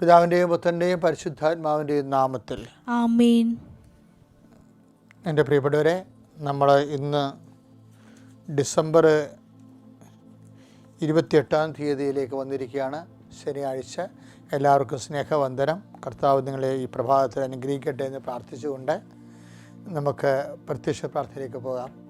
പിതാവിന്റെയും പുത്രന്റെയും പരിശുദ്ധാത്മാവിന്റെയും നാമത്തിൽ. ആമീൻ. എന്റെ പ്രിയപ്പെട്ടവരെ നമ്മൾ ഇന്ന് ഡിസംബർ ഇരുപത്തിയെട്ടാം തീയതിയിലേക്ക് വന്നിരിക്കുകയാണ്. ശനിയാഴ്ച എല്ലാവർക്കും സ്നേഹവന്ദനം. കർത്താവ് നിങ്ങളെ ഈ പ്രഭാതത്തിൽ അനുഗ്രഹിക്കട്ടെ എന്ന് പ്രാർത്ഥിച്ചുകൊണ്ട് നമുക്ക് പ്രത്യക്ഷ പ്രാർത്ഥനയിലേക്ക് പോകാം.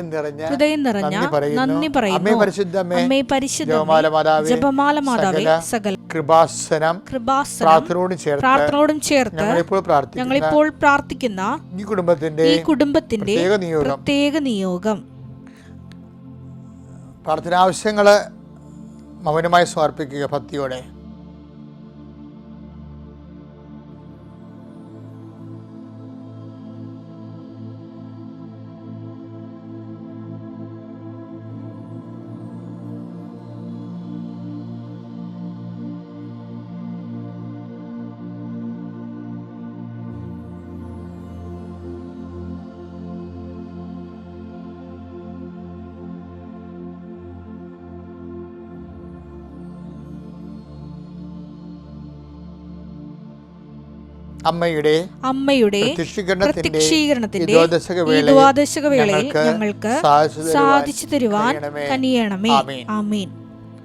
ഹൃദയം നിറഞ്ഞ ഹൃദയം നിറഞ്ഞ നന്ദി പറയുന്നു. അമ്മേ പരിശുദ്ധ ജപമാല മാതാവേ, സകല കൃപാസനം കൃപാസനം ചേർത്ത് പ്രാർത്ഥനയോടും ചേർത്ത് ഞങ്ങളിപ്പോൾ പ്രാർത്ഥിക്കുന്ന ഈ കുടുംബത്തിന്റെ ഈ കുടുംബത്തിന്റെ പ്രത്യേക നിയോഗം. പ്രാർത്ഥനാവശ്യങ്ങൾ മൗനമായി സമർപ്പിക്കുക ഭക്തിയോടെ. അമ്മയുടെ അമ്മയുടെ പ്രത്യക്ഷീകരണത്തിന്റെ പ്രത്യക്ഷീകരണത്തിന്റെ ദ്വാദശക വേളയിൽ ഞങ്ങൾക്ക് സാധിച്ചു തരുവാൻ കനിയണമേ. ആമേൻ. ആമേൻ.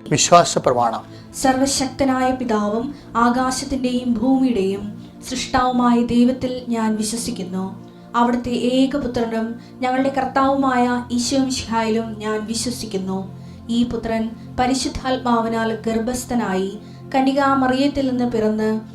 വിശ്വാസ പ്രമാണം സർവശക്തനായ പിതാവും ആകാശത്തിന്റെയും ഭൂമിയുടെയും സൃഷ്ടാവുമായ ദൈവത്തിൽ ഞാൻ വിശ്വസിക്കുന്നു. അവിടുത്തെ ഏകപുത്രനും ഞങ്ങളുടെ കർത്താവുമായ ഈശോമിഷിഹായിലും ഞാൻ വിശ്വസിക്കുന്നു. ഈ പുത്രൻ പരിശുദ്ധാത്മാവിനാൽ ഗർഭസ്ഥനായി കനികാമറിയത്തിൽ നിന്ന് പിറന്ന്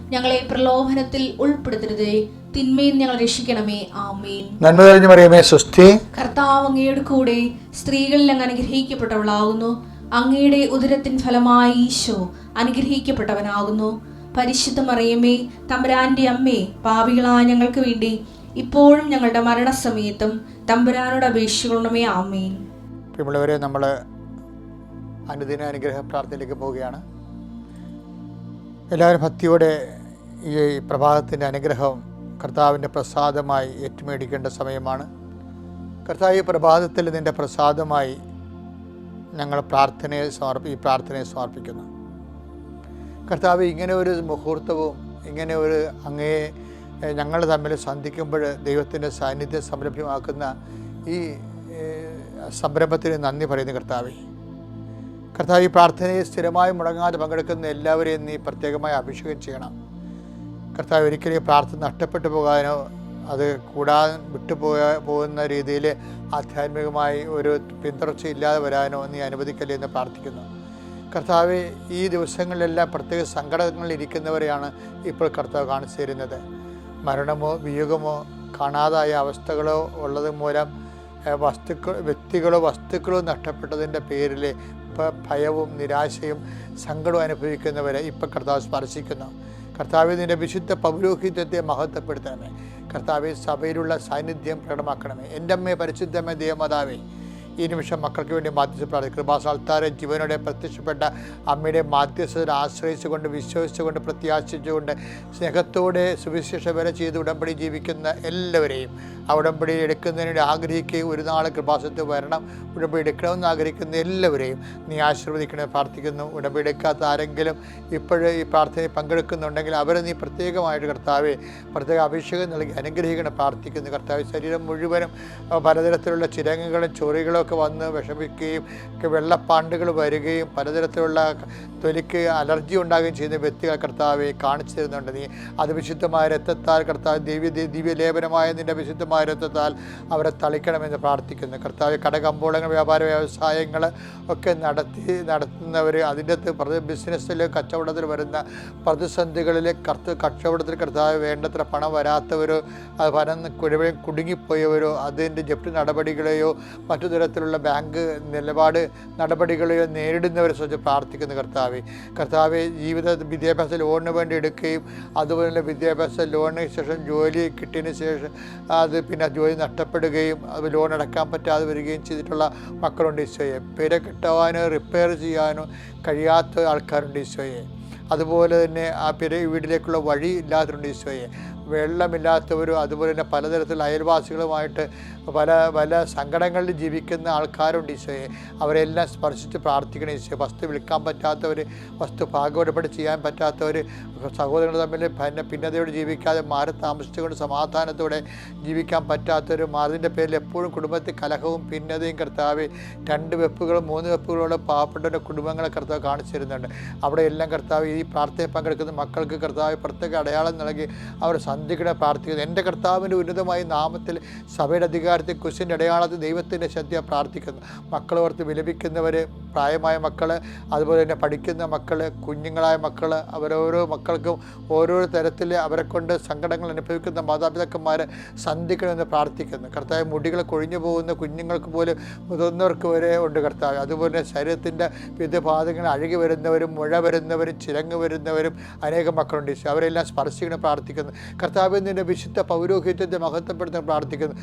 ഞങ്ങളെ പ്രലോഭനത്തിൽ ഉൾപ്പെടുത്തരുതേ. തിന്മയിൽ ഞങ്ങൾ രക്ഷിക്കണമേ. ആമേൻ. നന്മ തെളിഞ്ഞു പറയുമേ സ്വസ്തി. കർത്താവ് അങ്ങയുടെ കൂടെ സ്ത്രീകളിൽ അങ്ങ് അനുഗ്രഹിക്കപ്പെട്ടവളാകുന്നു. അങ്ങയുടെ ഉദരത്തിൻ ഫലമായി ഈശോ അനുഗ്രഹിക്കപ്പെട്ടവനാകുന്നു. പരിശുദ്ധ മറിയമേ തമ്പുരാന്റെ അമ്മേ പാപികളായ ഞങ്ങൾക്ക് വേണ്ടി ഇപ്പോഴും ഞങ്ങളുടെ മരണസമയത്തും തമ്പുരാനോട് അപേക്ഷിക്കണമേ. ആമേൻ. പ്രിയമുള്ളവരെ നമ്മൾ അനുദിന അനുഗ്രഹ പ്രാർത്ഥനയിലേക്ക് പോവുകയാണ്. എല്ലാവരും ഭക്തിയോടെ ഈ പ്രഭാതത്തിന്റെ അനുഗ്രഹം കർത്താവിന്റെ പ്രസാദമായി ഏറ്റുമേടിക്കേണ്ട സമയമാണ്. കർത്താവ് ഈ പ്രഭാതത്തിൽ നിന്റെ പ്രസാദമായി ഞങ്ങൾ പ്രാർത്ഥനയെ സമർപ്പി ഈ പ്രാർത്ഥനയെ സമർപ്പിക്കുന്നു. കർത്താവ് ഇങ്ങനെ ഒരു മുഹൂർത്തവും ഇങ്ങനെ ഒരു അങ്ങയെ ഞങ്ങൾ തമ്മിൽ സന്ധിക്കുമ്പോൾ ദൈവത്തിന്റെ സാന്നിധ്യം സംരംഭ്യമാക്കുന്ന ഈ സംരംഭത്തിന് നന്ദി പറയുന്നു കർത്താവെ. കർത്താവ് ഈ പ്രാർത്ഥനയിൽ സ്ഥിരമായി മുടങ്ങാതെ പങ്കെടുക്കുന്ന എല്ലാവരെയും നീ പ്രത്യേകമായി അഭിഷേകം ചെയ്യണം. കർത്താവ് ഒരിക്കലും പ്രാർത്ഥന നഷ്ടപ്പെട്ടു പോകാനോ അത് കൂടാൻ വിട്ടുപോയ പോകുന്ന രീതിയിൽ ആധ്യാത്മികമായി ഒരു പിന്തുടർച്ച ഇല്ലാതെ വരാനോ നീ അനുവദിക്കല്ലേ എന്ന് പ്രാർത്ഥിക്കുന്നു. കർത്താവ് ഈ ദിവസങ്ങളിലെല്ലാം പ്രത്യേക സങ്കടങ്ങളിൽ ഇരിക്കുന്നവരെയാണ് ഇപ്പോൾ കർത്താവ് കാണിച്ചു തരുന്നത് മരണമോ വിയോഗമോ കാണാതായ അവസ്ഥകളോ ഉള്ളത് മൂലം വസ്തുക്കൾ വ്യക്തികളോ വസ്തുക്കളോ നഷ്ടപ്പെട്ടതിന്റെ പേരിൽ ഭയവും നിരാശയും സങ്കടവും അനുഭവിക്കുന്നവരെ ഇപ്പം കർത്താവ് സ്പർശിക്കുന്നു. കർത്താവ് നിന്റെ വിശുദ്ധ പൗരോഹിത്യത്തെ മഹത്വപ്പെടുത്തണമേ. കർത്താവെ സഭയിലുള്ള സാന്നിധ്യം പ്രകടമാക്കണമേ. എന്റെ അമ്മയെ പരിശുദ്ധമേ ദേവമാതാവേ ഈ നിമിഷം മക്കൾക്ക് വേണ്ടി മാധ്യസ്ഥ പ്രാർത്ഥിക്കും കൃപാസാൽത്താരെ ജീവനോടെ പ്രത്യക്ഷപ്പെട്ട അമ്മയുടെ മാധ്യസ്ഥതയിൽ ആശ്രയിച്ചുകൊണ്ട് വിശ്വസിച്ചുകൊണ്ട് പ്രത്യാശിച്ചുകൊണ്ട് സ്നേഹത്തോടെ സുവിശേഷ വരെ ചെയ്ത് ഉടമ്പടി ജീവിക്കുന്ന എല്ലാവരെയും ഉടമ്പടി എടുക്കുന്നതിനോട് ആഗ്രഹിക്കുകയും ഒരു നാൾ കൃപാസത്ത് വരണം. ഉടമ്പടി എടുക്കണമെന്ന് ആഗ്രഹിക്കുന്ന എല്ലാവരെയും നീ ആശീർവദിക്കണേ പ്രാർത്ഥിക്കുന്നു. ഉടമ്പടി എടുക്കാത്ത ആരെങ്കിലും ഇപ്പോഴേ ഈ പ്രാർത്ഥനയിൽ പങ്കെടുക്കുന്നുണ്ടെങ്കിൽ അവരെ നീ പ്രത്യേകമായിട്ട് കർത്താവെ പ്രത്യേക അഭിഷേകം നൽകി അനുഗ്രഹിക്കണം പ്രാർത്ഥിക്കുന്നു. കർത്താവ് ശരീരം മുഴുവനും പലതരത്തിലുള്ള ചിരങ്ങുകളും ചൊറികളും ഒക്കെ വന്ന് വിഷമിക്കുകയും വെള്ളപ്പാണ്ടുകൾ വരികയും പലതരത്തിലുള്ള തൊലിക്ക് അലർജി ഉണ്ടാകുകയും ചെയ്യുന്ന വ്യക്തികൾ കർത്താവെ കാണിച്ചു തരുന്നുണ്ട് നീ. അത് വിശുദ്ധമായ രക്തത്താൽ കർത്താവ് ദിവ്യ ദിവ്യലേപനമായ നിന്റെ വിശുദ്ധമായ രക്തത്താൽ അവരെ തളിക്കണമെന്ന് പ്രാർത്ഥിക്കുന്നു. കർത്താവ് കടകമ്പോളങ്ങൾ വ്യാപാര വ്യവസായങ്ങൾ ഒക്കെ നടത്തി നടത്തുന്നവർ അതിന്റെ അകത്ത് ബിസിനസ്സിൽ കച്ചവടത്തിൽ വരുന്ന പ്രതിസന്ധികളിൽ കർത്ത കച്ചവടത്തിൽ കർത്താവ് വേണ്ടത്ര പണം വരാത്തവരോ അത് പണം കുഴവയും കുടുങ്ങിപ്പോയവരോ അതിന്റെ ജപ്തി നടപടികളെയോ മറ്റു തരത്തിലുള്ള ബാങ്ക് നിലപാട് നടപടികളെയോ നേരിടുന്നവരെ സംബന്ധിച്ച് പ്രാർത്ഥിക്കുന്നു കർത്താവെ. കർത്താവെ ജീവിത വിദ്യാഭ്യാസ ലോണിന് വേണ്ടി എടുക്കുകയും അതുപോലെ വിദ്യാഭ്യാസ ലോണിന് ശേഷം ജോലി കിട്ടിയതിന് ശേഷം അത് പിന്നെ ജോലി നഷ്ടപ്പെടുകയും അത് ലോൺ അടക്കാൻ പറ്റാതെ വരികയും ചെയ്തിട്ടുള്ള മക്കളുണ്ട് ഈശോയെ. പേരെ കിട്ടുവാനോ റിപ്പയർ ചെയ്യാനോ കഴിയാത്ത ആൾക്കാരുണ്ട് ഈശോയെ. അതുപോലെ തന്നെ ആ പിര വീട്ടിലേക്കുള്ള വഴി ഇല്ലാത്തവരുണ്ട് ഈശോയെ. വെള്ളമില്ലാത്തവരും അതുപോലെ തന്നെ പലതരത്തിലുള്ള അയൽവാസികളുമായിട്ട് പല പല സങ്കടങ്ങളിൽ ജീവിക്കുന്ന ആൾക്കാരുണ്ട് ഈശോയെ. അവരെല്ലാം സ്പർശിച്ച് പ്രാർത്ഥിക്കണം ഈശോ വസ്തു വിൽക്കാൻ പറ്റാത്തവർ വസ്തു ഭാഗവരപ്പെട്ട് ചെയ്യാൻ പറ്റാത്തവർ സഹോദരങ്ങൾ തമ്മിൽ പിന്നെ ഭിന്നതയോട് ജീവിക്കാതെ മാറി താമസിച്ചുകൊണ്ട് സമാധാനത്തോടെ ജീവിക്കാൻ പറ്റാത്തവർ മാറിന്റെ പേരിൽ എപ്പോഴും കുടുംബത്തിൽ കലഹവും ഭിന്നതയും കർത്താവ് രണ്ട് വെപ്പുകളും മൂന്ന് വെപ്പുകളോടെ പാവപ്പെട്ടവരുടെ കുടുംബങ്ങളെ കർത്താവ് കാണിച്ചു തരുന്നുണ്ട് അവിടെ എല്ലാം കർത്താവ് ഈ പ്രാർത്ഥനയിൽ പങ്കെടുക്കുന്ന മക്കൾക്ക് കർത്താവ് പ്രത്യേക അടയാളം നൽകി അവർ സന്ധിക്കണ പ്രാർത്ഥിക്കുന്നത് എന്റെ കർത്താവിന്റെ ഉന്നതമായി നാമത്തിൽ സഭയുടെ അധികാരത്തെ കുശിന്റെ അടയാളത്തിൽ ദൈവത്തിന്റെ ശ്രദ്ധ പ്രാർത്ഥിക്കുന്നു മക്കൾ ഓർത്ത് വിലപിക്കുന്നവർ പ്രായമായ മക്കൾ അതുപോലെ തന്നെ പഠിക്കുന്ന മക്കൾ കുഞ്ഞുങ്ങളായ മക്കൾ അവരോരോ മക്കൾക്കും ഓരോ തരത്തിൽ അവരെ കൊണ്ട് സങ്കടങ്ങൾ അനുഭവിക്കുന്ന മാതാപിതാക്കന്മാർ സന്ധിക്കണമെന്ന് പ്രാർത്ഥിക്കുന്നു. കർത്താവ് മുടികൾ കൊഴിഞ്ഞു പോകുന്ന കുഞ്ഞുങ്ങൾക്ക് പോലും മുതിർന്നവർക്ക് വരെ ഉണ്ട് കർത്താവ്. അതുപോലെ ശരീരത്തിന്റെ വിവിധ ഭാഗങ്ങൾ അഴുകി വരുന്നവരും മുഴ വരുന്നവരും ചിരങ്ങ് വരുന്നവരും അനേകം മക്കളുണ്ട്. അവരെല്ലാം സ്പർശിക്കണം പ്രാർത്ഥിക്കുന്നു. കർത്താവ് നിന്റെ വിശുദ്ധ പൗരോഹിത്യത്തെ മഹത്വപ്പെടുത്താൻ പ്രാർത്ഥിക്കുന്നു.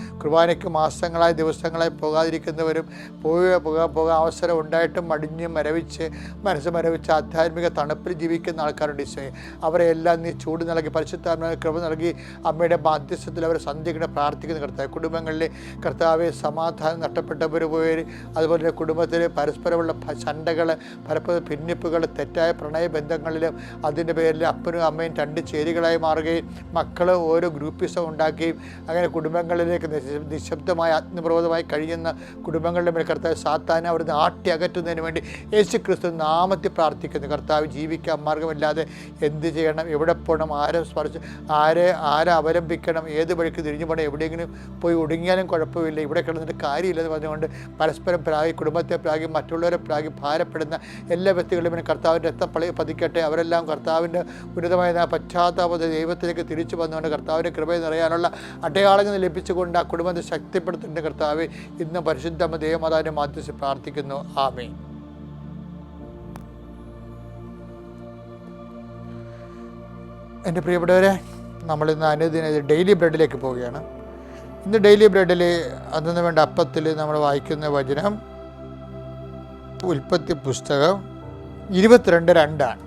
കുർബാനയ്ക്ക് മാസങ്ങളായി ദിവസങ്ങളായി പോകാതിരിക്കുന്നവരും പോവുക പോകാൻ പോകാൻ അവസരം ഉണ്ടായിട്ടും മടിഞ്ഞ് മരവിച്ച് മനസ്സ് മരവിച്ച് ആധ്യാത്മിക തണുപ്പിൽ ജീവിക്കുന്ന ആൾക്കാരുണ്ട് ഈശോയെ. അവരെ എല്ലാം നീ ചൂട് നൽകി പരിശുദ്ധാത്മ കൃപ നൽകി അമ്മയുടെ മാധ്യസ്ഥത്തിൽ അവർ സന്ധിക്കണം പ്രാർത്ഥിക്കുന്ന കർത്താവ്. കുടുംബങ്ങളിലെ കർത്താവെ സമാധാനം നഷ്ടപ്പെട്ടവർ പോയി. അതുപോലെ കുടുംബത്തിൽ പരസ്പരമുള്ള ചണ്ടകൾ പലപ്പോഴും ഭിന്നിപ്പുകൾ തെറ്റായ പ്രണയ പ്രണയബന്ധങ്ങളിലും അതിന്റെ പേരിൽ അപ്പനും അമ്മയും രണ്ട് ചേരികളായി മാറുകയും മക്കൾ ഓരോ ഗ്രൂപ്പിസം ഉണ്ടാക്കുകയും അങ്ങനെ കുടുംബങ്ങളിലേക്ക് നിശ- നിശബ്ദമായ ആത്മപ്രബോധമായി കഴിയുന്ന കുടുംബങ്ങളുടെ മേൽ കർത്താവ് സാത്താനെ അവിടുന്ന് ആട്ടി അകറ്റുന്നതിന് വേണ്ടി യേശു ക്രിസ്തു നാമത്തിൽ പ്രാർത്ഥിക്കുന്നു. കർത്താവ് ജീവിക്കാൻ മാർഗമില്ലാതെ എന്ത് ചെയ്യണം? എവിടെ പോകണം? ആരെ സ്പർശ ആരെ ആരെ അവലംബിക്കണം? ഏത് വഴിക്ക് തിരിഞ്ഞു പോകണം? എവിടെയെങ്കിലും പോയി ഒടുങ്ങിയാലും കുഴപ്പമില്ല. ഇവിടെ കിടന്നിട്ട് കാര്യമില്ലെന്ന് പറഞ്ഞുകൊണ്ട് പരസ്പരം പ്രാഗി കുടുംബത്തെ പ്രാഗി മറ്റുള്ളവരെ പ്രാഗി ഭാരപ്പെടുന്ന എല്ലാ വ്യക്തികളും പിന്നെ കർത്താവിന്റെ രക്തം പളി പതിക്കട്ടെ. അവരെല്ലാം കർത്താവിന്റെ ഉന്നതമായ ആ പശ്ചാത്താപത ദൈവത്തിലേക്ക് തിരിച്ചു വന്നുകൊണ്ട് കർത്താവിന്റെ കൃപയെ നിറയാനുള്ള അടയാളങ്ങൾ ലഭിച്ചുകൊണ്ട് ആ കുടുംബത്തെ ശക്തിപ്പെടുത്തേണ്ട കർത്താവ് ഇന്ന് പരിശുദ്ധ ദേവമാതാവിനെ മാധ്യസ്ഥ പ്രാർത്ഥിക്കുന്നു. ആമേ എന്റെ പ്രിയപ്പെട്ടവരെ നമ്മൾ നമ്മളിന്ന് അനുദിന ഡെയിലി ബ്രെഡിലേക്ക് പോവുകയാണ്. ഇന്ന് ഡെയിലി ബ്രെഡിൽ അതിന് വേണ്ട അപ്പത്തിൽ നമ്മൾ വായിക്കുന്ന വചനം ഉൽപ്പത്തി പുസ്തകം ഇരുപത്തിരണ്ട് രണ്ടാണ്.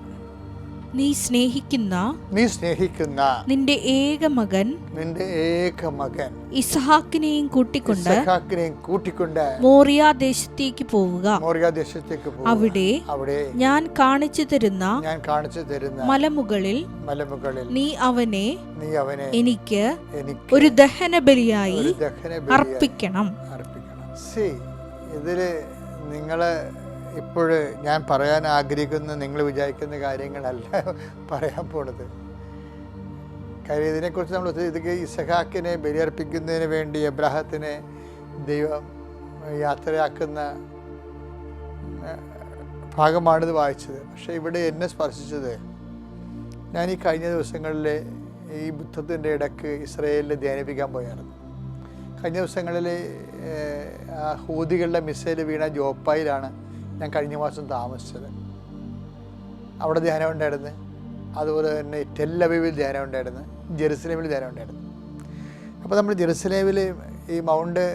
നീ സ്നേഹിക്കുന്ന നീ സ്നേഹിക്കുന്ന നിന്റെ ഏക മകൻ നിന്റെ ഏക മകൻ. ഇസഹാക്കിനെയും കൂട്ടിക്കൊണ്ട് ഇസഹാക്കിനെയും കൂട്ടിക്കൊണ്ട് മോറിയ ദേശത്തേക്ക് പോവുക. മോറിയ ദേശത്തേക്ക് പോവുക. അവിടെ അവിടെ ഞാൻ കാണിച്ചു തരുന്ന ഞാൻ കാണിച്ചു തരുന്ന മലമുകളിൽ മലമുകളിൽ നീ അവനെ നീ അവനെ എനിക്ക് എനിക്ക് ഒരു ദഹന ബലിയായി ദഹന ബലിയായി അർപ്പിക്കണം. അർപ്പിക്കണം സി നിങ്ങൾ ഇപ്പോഴ് ഞാൻ പറയാൻ ആഗ്രഹിക്കുന്ന നിങ്ങൾ വിചാരിക്കുന്ന കാര്യങ്ങളല്ല പറയാൻ പോണത്. കാര്യം ഇതിനെക്കുറിച്ച് നമ്മൾ ഇത് ഇസഹാക്കിനെ ബലിയർപ്പിക്കുന്നതിന് വേണ്ടി എബ്രാഹത്തിനെ ദൈവം യാത്രയാക്കുന്ന ഭാഗമാണിത് വായിച്ചത്. പക്ഷേ ഇവിടെ എന്നെ സ്പർശിച്ചത് ഞാൻ ഈ കഴിഞ്ഞ ദിവസങ്ങളിൽ ഈ ബുദ്ധത്തിന്റെ ഇടയ്ക്ക് ഇസ്രയേലിൽ ധ്യാനിപ്പിക്കാൻ പോയായിരുന്നു കഴിഞ്ഞ ദിവസങ്ങളിൽ ഹൂതികളുടെ മിസൈൽ വീണ ജോപ്പായിലാണ് ഞാൻ കഴിഞ്ഞ മാസം താമസിച്ചത്. അവിടെ ധ്യാനം ഉണ്ടായിരുന്നു. അതുപോലെ തന്നെ ടെല്ലവീവിൽ ധ്യാനം ഉണ്ടായിരുന്നു. ജെറുസലേമിൽ ധ്യാനം ഉണ്ടായിരുന്നു. അപ്പോൾ നമ്മൾ ജെറുസലേമിൽ ഈ മൗണ്ട്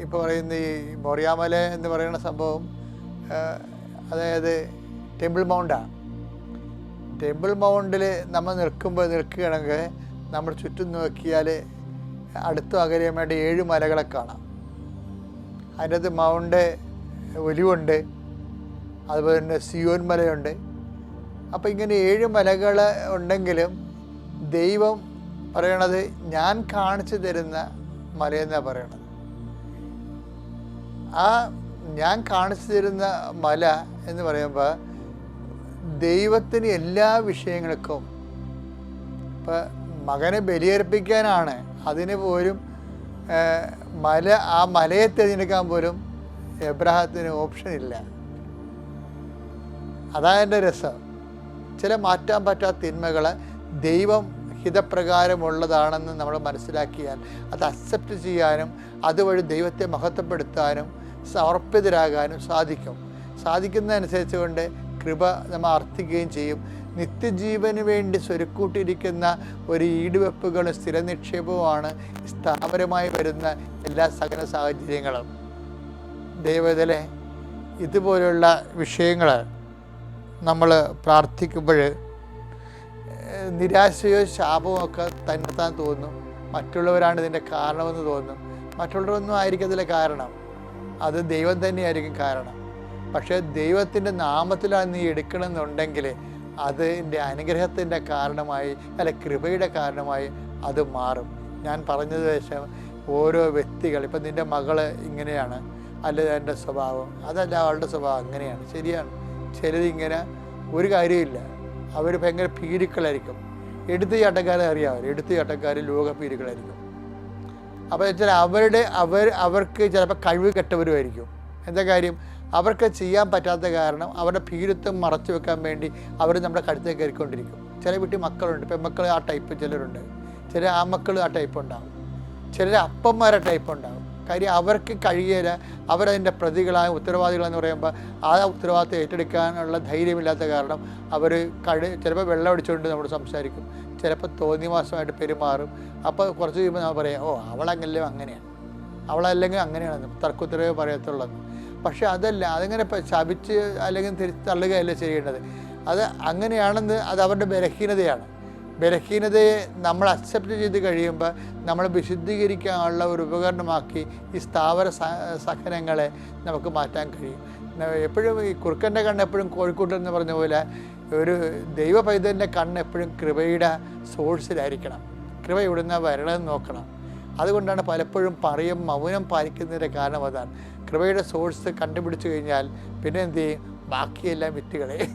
ഇപ്പോൾ പറയുന്ന ഈ മൊറിയാമല എന്ന് പറയുന്ന സംഭവം അതായത് ടെമ്പിൾ മൗണ്ടാണ്. ടെമ്പിൾ മൗണ്ടിൽ നമ്മൾ നിൽക്കുമ്പോൾ നിൽക്കുകയാണെങ്കിൽ നമ്മൾ ചുറ്റും നോക്കിയാൽ അടുത്ത അകലെയുമായിട്ട് ഏഴ് മലകളെ കാണാം. അതിന്റെ മൗണ്ട് ഒലിവുണ്ട്. അതുപോലെ തന്നെ സിയോൻ മലയുണ്ട്. അപ്പോൾ ഇങ്ങനെ ഏഴ് മലകൾ ഉണ്ടെങ്കിലും ദൈവം പറയണത് ഞാൻ കാണിച്ചു തരുന്ന മലയെന്നാണ് പറയണത്. ആ ഞാൻ കാണിച്ചു തരുന്ന മല എന്ന് പറയുമ്പോൾ ദൈവത്തിന് എല്ലാ വിഷയങ്ങൾക്കും ഇപ്പം മകനെ ബലിയർപ്പിക്കാനാണ്. അതിന് പോലും മല ആ മലയെ തിരഞ്ഞെടുക്കാൻ പോലും എബ്രഹത്തിന് ഓപ്ഷൻ ഇല്ല. അതാ എന്റെ രസം. ചില മാറ്റാൻ പറ്റാത്ത തിന്മകൾ ദൈവം ഹിതപ്രകാരമുള്ളതാണെന്ന് നമ്മൾ മനസ്സിലാക്കിയാൽ അത് അക്സെപ്റ്റ് ചെയ്യാനും അതുവഴി ദൈവത്തെ മഹത്വപ്പെടുത്താനും സമർപ്പിതരാകാനും സാധിക്കും. സാധിക്കുന്നതനുസരിച്ച് കൊണ്ട് കൃപ നമ്മൾ അർത്ഥിക്കുകയും ചെയ്യും. നിത്യജീവന് വേണ്ടി സ്വരുക്കൂട്ടിയിരിക്കുന്ന ഒരു ഈടുവെപ്പുകളും സ്ഥിര നിക്ഷേപവുമാണ് സ്ഥാപനമായി വരുന്ന എല്ലാ സകല സാഹചര്യങ്ങളും. ദൈവത്തിലെ ഇതുപോലെയുള്ള വിഷയങ്ങൾ നമ്മൾ പ്രാർത്ഥിക്കുമ്പോൾ നിരാശയോ ശാപമോ ഒക്കെ തന്നെത്താൻ തോന്നും മറ്റുള്ളവരാണ് ഇതിന്റെ കാരണമെന്ന് തോന്നും മറ്റുള്ളവരൊന്നും ആയിരിക്കത്തില്ല കാരണം. അത് ദൈവം തന്നെയായിരിക്കും കാരണം. പക്ഷേ ദൈവത്തിന്റെ നാമത്തിലാണ് നീ എടുക്കണമെന്നുണ്ടെങ്കിൽ അതിന്റെ അനുഗ്രഹത്തിന്റെ കാരണമായി അല്ല കൃപയുടെ കാരണമായി അത് മാറും. ഞാൻ പറഞ്ഞത് ശേഷം ഓരോ വ്യക്തികൾ ഇപ്പം നിന്റെ മകൾ ഇങ്ങനെയാണ്. അല്ല എന്റെ സ്വഭാവം. അതല്ല അവളുടെ സ്വഭാവം. അങ്ങനെയാണ്. ശരിയാണ്. ചിലതിങ്ങനെ ഒരു കാര്യമില്ല. അവർ ഭയങ്കര പീരുക്കളായിരിക്കും എടുത്ത് ചാട്ടക്കാരെ അറിയാം എടുത്ത് ചാട്ടക്കാർ ലോക പീരുക്കളായിരിക്കും അപ്പോൾ വെച്ചാൽ അവരുടെ അവർ അവർക്ക് ചിലപ്പോൾ കഴിവ് കെട്ടവരുമായിരിക്കും. എന്താ കാര്യം? അവർക്ക് ചെയ്യാൻ പറ്റാത്ത കാരണം അവരുടെ ഭീരുത്വം മറച്ചു വെക്കാൻ വേണ്ടി അവർ നമ്മുടെ കഴുത്തേ കയറിക്കൊണ്ടിരിക്കും. ചില വീട്ടിൽ മക്കളുണ്ട്. പെൺമക്കൾ ആ ടൈപ്പ് ചിലരുണ്ട്. ചില ആ മക്കൾ ആ ടൈപ്പ് ഉണ്ടാകും ചിലർ അപ്പന്മാരെ ടൈപ്പ് ഉണ്ടാകും കാര്യം അവർക്ക് കഴിയില്ല അവരതിന്റെ പ്രതികളായ ഉത്തരവാദികളെന്ന് പറയുമ്പോൾ ആ ഉത്തരവാദിത്തം ഏറ്റെടുക്കാനുള്ള ധൈര്യമില്ലാത്ത കാരണം അവർ കഴി ചിലപ്പോൾ വെള്ളം അടിച്ചുകൊണ്ട് നമ്മൾ സംസാരിക്കും. ചിലപ്പോൾ തോന്നിവാസമായിട്ട് പെരുമാറും. അപ്പോൾ കുറച്ച് കഴിയുമ്പോൾ നമ്മൾ പറയാം ഓ അവളങ്ങല്ലോ അങ്ങനെയാണ്. അവളല്ലെങ്കിൽ അങ്ങനെയാണെന്ന് തർക്കുത്തരവ് പറയത്തുള്ളത് പക്ഷെ അതല്ല അതിങ്ങനെ ശപിച്ച് അല്ലെങ്കിൽ തിരിച്ച് തള്ളുകയല്ല ചെയ്യേണ്ടത്. അത് അങ്ങനെയാണെന്ന് അത് അവരുടെ ബലഹീനതയാണ്. ബലഹീനതയെ നമ്മൾ അക്സെപ്റ്റ് ചെയ്ത് കഴിയുമ്പോൾ നമ്മൾ വിശുദ്ധീകരിക്കാനുള്ള ഒരു ഉപകരണമാക്കി ഈ സ്ഥാവര സഹനങ്ങളെ നമുക്ക് മാറ്റാൻ കഴിയും. എപ്പോഴും ഈ കുറുക്കന്റെ കണ്ണ് എപ്പോഴും കോഴിക്കോട്ട് എന്ന് പറഞ്ഞ പോലെ ഒരു ദൈവ പൈതലിന്റെ കണ്ണ് എപ്പോഴും കൃപയുടെ സോഴ്സിലായിരിക്കണം. കൃപ ഇവിടുന്ന് വരണമെന്ന് നോക്കണം. അതുകൊണ്ടാണ് പലപ്പോഴും പറയും മൗനം പാലിക്കുന്നതിന്റെ കാരണം അതാണ്. കൃപയുടെ സോഴ്സ് കണ്ടുപിടിച്ചു കഴിഞ്ഞാൽ പിന്നെ എന്ത് ചെയ്യും? ബാക്കിയെല്ലാം വിറ്റുകളെ.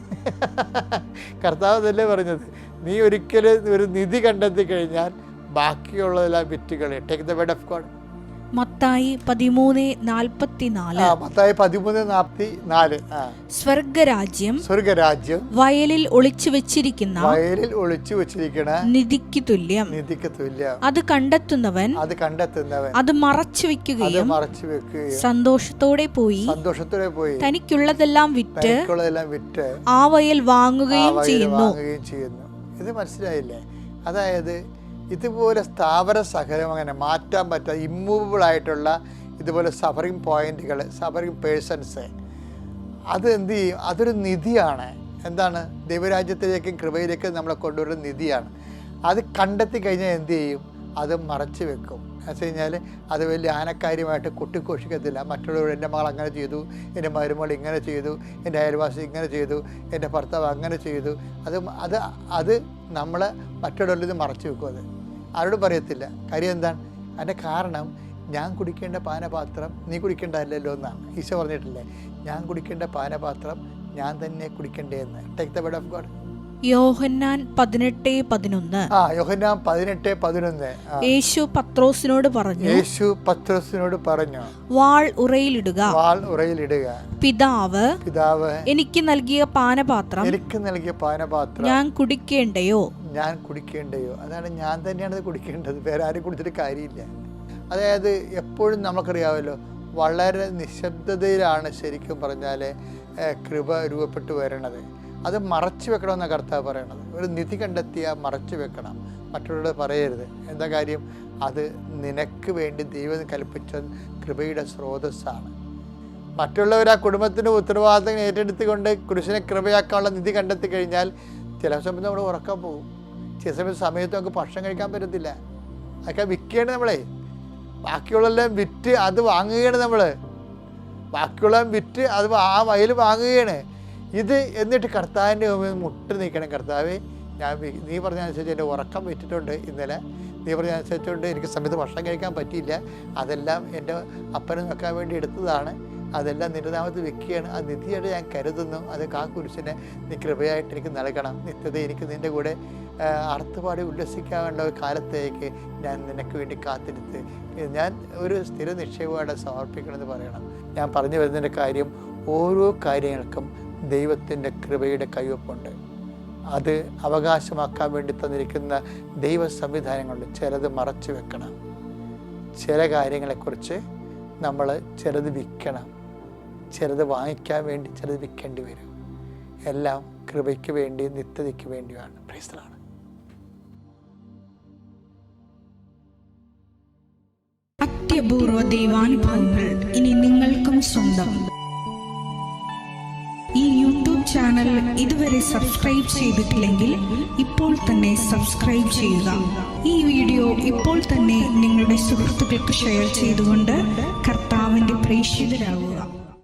കർത്താവ് തന്നെ പറഞ്ഞത്? നീ ഒരിക്കലും ഒരു നിധി കണ്ടെത്തി കഴിഞ്ഞാൽ ബാക്കിയുള്ളതെല്ലാം വിറ്റുകളെ. Take the bed of God Mathai പതിമൂന്ന് നാൽപ്പത്തിനാല്. മത്തായി പതിമൂന്ന് നാൽപ്പത്തി നാല് സ്വർഗരാജ്യം സ്വർഗരാജ്യം വയലിൽ ഒളിച്ചു വെച്ചിരിക്കുന്ന വയലിൽ ഒളിച്ചു വെച്ചിരിക്കുന്ന നിധിക്ക് തുല്യം. നിധിക്ക് തുല്യം. അത് കണ്ടെത്തുന്നവൻ അത് കണ്ടെത്തുന്നവൻ അത് മറച്ചു വെക്കുകയും മറച്ചു വെക്കുകയും സന്തോഷത്തോടെ പോയി സന്തോഷത്തോടെ പോയി. തനിക്കുള്ളതെല്ലാം വിറ്റ് വിറ്റ് ആ വയൽ വാങ്ങുകയും ചെയ്യുന്നു. ഇത് മനസ്സിലായില്ലേ? അതായത് ഇതുപോലെ സ്ഥാപന സഹനം അങ്ങനെ മാറ്റാൻ പറ്റാത്ത ഇമ്മൂവബിൾ ആയിട്ടുള്ള ഇതുപോലെ സഫറിങ് പോയിന്റുകൾ സഫറിങ് പേഴ്സൺസ് അത് എന്ത് ചെയ്യും? അതൊരു നിധിയാണ്. എന്താണ്? ദൈവരാജ്യത്തിലേക്കും കൃപയിലേക്കും നമ്മളെ കൊണ്ടുവരുന്ന നിധിയാണ്. അത് കണ്ടെത്തി കഴിഞ്ഞാൽ എന്ത് ചെയ്യും? അത് മറച്ചു വെക്കും. എന്ന് വെച്ച് കഴിഞ്ഞാൽ അത് വലിയ ആനക്കാര്യമായിട്ട് കുട്ടിക്കോഷിക്കത്തില്ല മറ്റുള്ളവർ എന്റെ മകൾ അങ്ങനെ ചെയ്തു എന്റെ മരുമകൾ ഇങ്ങനെ ചെയ്തു എന്റെ അയൽവാസി ഇങ്ങനെ ചെയ്തു എന്റെ ഭർത്താവ് അങ്ങനെ ചെയ്തു. അത് അത് അത് നമ്മൾ മറ്റുള്ളവരിൽ ഇത് മറച്ചു വെക്കും അത്. ആരോടും പറയത്തില്ല. കാര്യം എന്താണ്? അതിന്റെ കാരണം ഞാൻ കുടിക്കേണ്ട പാനപാത്രം നീ കുടിക്കേണ്ടതല്ലല്ലോ എന്നാണ്. ഈശോ പറഞ്ഞിട്ടില്ലേ? ഞാൻ കുടിക്കേണ്ട പാനപാത്രം ഞാൻ തന്നെ കുടിക്കേണ്ടതെന്ന് take the bed of God Yohannan പതിനെട്ട് പതിനൊന്ന്. ആ യോഹന്നാൻ പതിനെട്ട് പതിനൊന്ന്. യേശു പത്രോസിനോട് പറഞ്ഞു യേശു പത്രോസിനോട് പറഞ്ഞു വാൾ ഉറയിലിടുക. വാൾ ഉറയിലിടുക. പിതാവ് പിതാവ് എനിക്ക് നൽകിയ പാനപാത്രം എനിക്ക് നൽകിയ പാനപാത്രം ഞാൻ കുടിക്കേണ്ടയോ? ഞാൻ കുടിക്കേണ്ടയോ? അതാണ് ഞാൻ തന്നെയാണ് ഇത് കുടിക്കേണ്ടത്. വേറെ ആരും കുടിച്ചിട്ട് കാര്യമില്ല. അതായത് എപ്പോഴും നമുക്കറിയാമല്ലോ വളരെ നിശബ്ദതയിലാണ് ശരിക്കും പറഞ്ഞാൽ കൃപ രൂപപ്പെട്ടു വരണത്. അത് മറച്ചു വെക്കണമെന്ന കർത്താവ് പറയണത്. ഒരു നിധി കണ്ടെത്തിയാൽ മറച്ചു വെക്കണം. മറ്റുള്ളവരോട് പറയരുത്. എന്താ കാര്യം? അത് നിനക്ക് വേണ്ടി ദൈവം കൽപ്പിച്ച കൃപയുടെ സ്രോതസ്സാണ്. മറ്റുള്ളവർ ആ കുടുംബത്തിന്റെ ഉത്തരവാദിത്തം ഏറ്റെടുത്തുകൊണ്ട് കുരിശിനെ കൃപയാക്കാനുള്ള നിധി കണ്ടെത്തി കഴിഞ്ഞാൽ ചില സമയത്ത് നമ്മൾ ഉറക്കാൻ പോകും ചില സമയത്ത് സമയത്ത് നമുക്ക് ഭക്ഷണം കഴിക്കാൻ പറ്റത്തില്ല. അതൊക്കെ വിൽക്കുകയാണ് നമ്മളെ. ബാക്കിയുള്ളതെല്ലാം വിറ്റ് അത് വാങ്ങുകയാണ് നമ്മൾ ബാക്കിയുള്ളതും വിറ്റ് അത് ആ വയൽ വാങ്ങുകയാണ്. ഇത് എന്നിട്ട് കർത്താവിന്റെ മുമ്പിൽ മുട്ട് നീക്കണം. കർത്താവ് ഞാൻ നീ പറഞ്ഞ അനുസരിച്ച് എന്റെ ഉറക്കം വിറ്റിട്ടുണ്ട് ഇന്നലെ. നീ പറഞ്ഞ അനുസരിച്ചുകൊണ്ട് എനിക്ക് സമയത്ത് ഭക്ഷണം കഴിക്കാൻ പറ്റിയില്ല. അതെല്ലാം എന്റെ അപ്പനെ നോക്കാൻ വേണ്ടി എടുത്തതാണ്. അതെല്ലാം നിന്റെ നാമത്തിൽ വെക്കുകയാണ്. ആ നിധിയായിട്ട് ഞാൻ കരുതുന്നു. അത് കാ കുരിശിനെ നീ കൃപയായിട്ട് എനിക്ക് നൽകണം. നിത്യത എനിക്ക് നിന്റെ കൂടെ അർത്ഥപാടി അർത്ഥപാടി വേണ്ട ഒരു കാലത്തേക്ക് ഞാൻ നിനക്ക് വേണ്ടി കാത്തിരുത്ത്. ഞാൻ ഒരു സ്ഥിര നിക്ഷേപമായിട്ട് സമർപ്പിക്കണമെന്ന് പറയണം. ഞാൻ പറഞ്ഞു വരുന്നതിന്റെ കാര്യം ഓരോ കാര്യങ്ങൾക്കും ദൈവത്തിന്റെ കൃപയുടെ കൈവപ്പുണ്ട്. അത് അവകാശമാക്കാൻ വേണ്ടി തന്നിരിക്കുന്ന ദൈവ സംവിധാനങ്ങളുണ്ട് ചിലത് മറച്ചു വെക്കണം. ചില കാര്യങ്ങളെക്കുറിച്ച് നമ്മൾ ചിലത് വിൽക്കണം. ചിലത് വാങ്ങിക്കാൻ വേണ്ടി ചിലത് വിൽക്കേണ്ടി വരും. എല്ലാം കൃപയ്ക്ക് വേണ്ടി നിത്യതയ്ക്ക് വേണ്ടിയാണ് പ്രൈസ്തലാണ് ഇനി നിങ്ങൾക്കും സ്വന്തം. ഈ യൂട്യൂബ് ചാനൽ ഇതുവരെ സബ്സ്ക്രൈബ് ചെയ്തിട്ടില്ലെങ്കിൽ ഇപ്പോൾ തന്നെ സബ്സ്ക്രൈബ് ചെയ്യുക. ഈ വീഡിയോ ഇപ്പോൾ തന്നെ നിങ്ങളുടെ സുഹൃത്തുക്കൾക്ക് ഷെയർ ചെയ്തുകൊണ്ട്